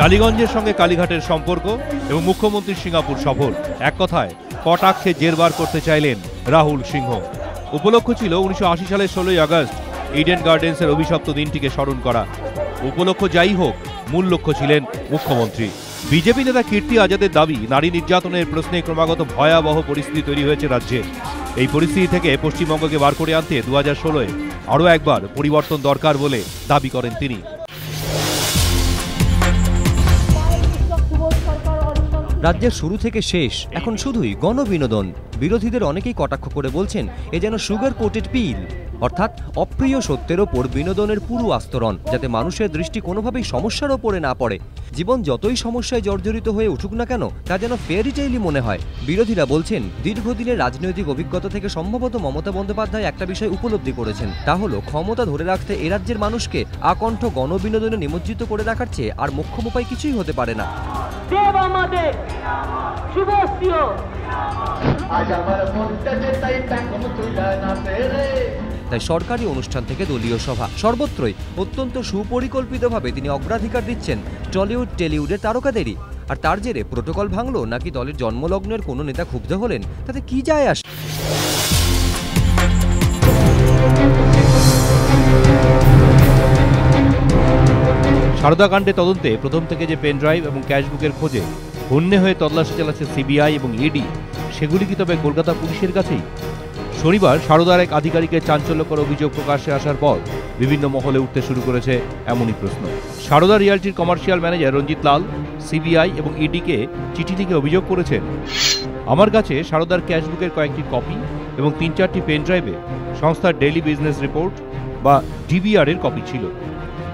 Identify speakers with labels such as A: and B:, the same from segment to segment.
A: টালিগঞ্জের সঙ্গে কালীঘাটের সম্পর্ক এবং মুখ্যমন্ত্রীর সিঙ্গাপুর সফর। এক কথায়, কটাক্ষে জেরবার করতে চাইলেন রাহুল সিংহ। উপলক্ষ ছিল উনিশশো আশি সালের ষোলোই আগস্ট ইডেন গার্ডেন্সের অভিশপ্ত দিনটিকে স্মরণ করা। উপলক্ষ যাই হোক, মূল লক্ষ্য ছিলেন মুখ্যমন্ত্রী। বিজেপি নেতা কীর্তি আজাদের দাবি, নারী নির্যাতনের প্রশ্নে ক্রমাগত ভয়াবহ পরিস্থিতি তৈরি হয়েছে রাজ্যে। এই পরিস্থিতি থেকে পশ্চিমবঙ্গকে বার করে আনতে দু হাজার ষোলোয় আরও একবার পরিবর্তন দরকার বলে দাবি করেন তিনি।
B: রাজ্যের শুরু থেকে শেষ। এখন শুধুই গণবিনোদন। বিরোধীদের অনেকেই কটাক্ষ করে বলছেন, এ যেন সুগার কোটেড পিল। অর্থাৎ অপ্রিয় সত্যের ওপর বিনোদনের পুরো আস্তরণ, যাতে মানুষের দৃষ্টি কোনোভাবেই সমস্যার ওপরে না পড়ে। জীবন যতই সমস্যায় জর্জরিত হয়ে উঠুক না কেন, তা যেন ফেয়ারিটেইলই মনে হয়। বিরোধীরা বলছেন, দীর্ঘদিনের রাজনৈতিক অভিজ্ঞতা থেকে সম্ভবত মমতা বন্দ্যোপাধ্যায় একটা বিষয় উপলব্ধি করেছেন। তা হলো, ক্ষমতা ধরে রাখতে এ রাজ্যের মানুষকে আকণ্ঠ গণবিনোদনে নিমজ্জিত করে রাখার চেয়ে আর মোক্ষম উপায় কিছুই হতে পারে না।
C: দেব আমাদের!
D: আজ আমার মনটা যে তাই তুইলা রে
B: তাই সরকারি অনুষ্ঠান থেকে দলীয় সভা। সর্বত্রই অত্যন্ত সুপরিকল্পিতভাবে তিনি অগ্রাধিকার দিচ্ছেন টলিউড টেলিউডের তারকাদেরই। আর তার জেরে প্রোটোকল ভাঙলো নাকি দলের জন্মলগ্নের কোনো নেতা ক্ষুব্ধ হলেন তাতে কি যায় আসে
A: সারদাকাণ্ডে তদন্তে প্রথম থেকে যে পেন ড্রাইভ এবং ক্যাশবুকের খোঁজে হন্যে হয়ে তল্লাশি চালাচ্ছে সিবিআই এবং ইডি। সেগুলি কি তবে কলকাতা পুলিশের কাছেই? শনিবার সারদার এক আধিকারিকের চাঞ্চল্যকর অভিযোগ প্রকাশ্যে আসার পর বিভিন্ন মহলে উঠতে শুরু করেছে এমনই প্রশ্ন। Sarada রিয়ালটির commercial manager Ranjit Lal, CBI এবং ইডিকে চিঠি লিখে অভিযোগ করেছেন, আমার কাছে সারদার ক্যাশবুকের কয়েকটি কপি এবং তিন চারটি পেন ড্রাইভে সংস্থার ডেইলি বিজনেস রিপোর্ট বা ডিবিআরের কপি ছিল।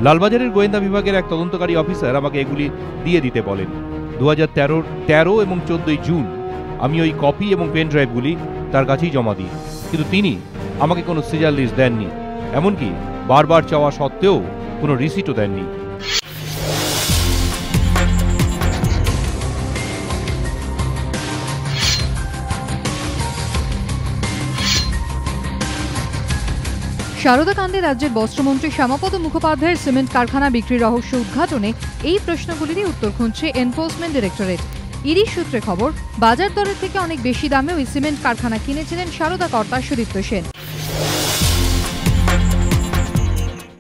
A: লালবাজারের গোয়েন্দা বিভাগের এক তদন্তকারী অফিসার আমাকে এগুলি দিয়ে দিতে বলেন। দু হাজার তেরোর তেরো এবং চোদ্দোই জুন আমি ওই কপি এবং পেন ড্রাইভগুলি তার কাছেই জমা দিই। কিন্তু তিনি আমাকে কোনো সিজার লিস্ট দেননি। এমনকি বারবার চাওয়া সত্ত্বেও কোনো রিসিটও দেননি।
E: সারদা রাজ্যের বস্ত্রমন্ত্রী শ্যামাপদ মুখোপাধ্যায়ের সিমেন্ট কারখানা বিক্রির রহস্য উদ্ঘাটনে এই প্রশ্নগুলিরই উত্তর খুঁজছে এনফোর্সমেন্ট ডিরেক্টরেট ইডি সূত্রে খবর, বাজার দরের থেকে অনেক বেশি দামে ওই সিমেন্ট কারখানা কিনেছিলেন সারদা কর্তা সুদীপ্ত সেন।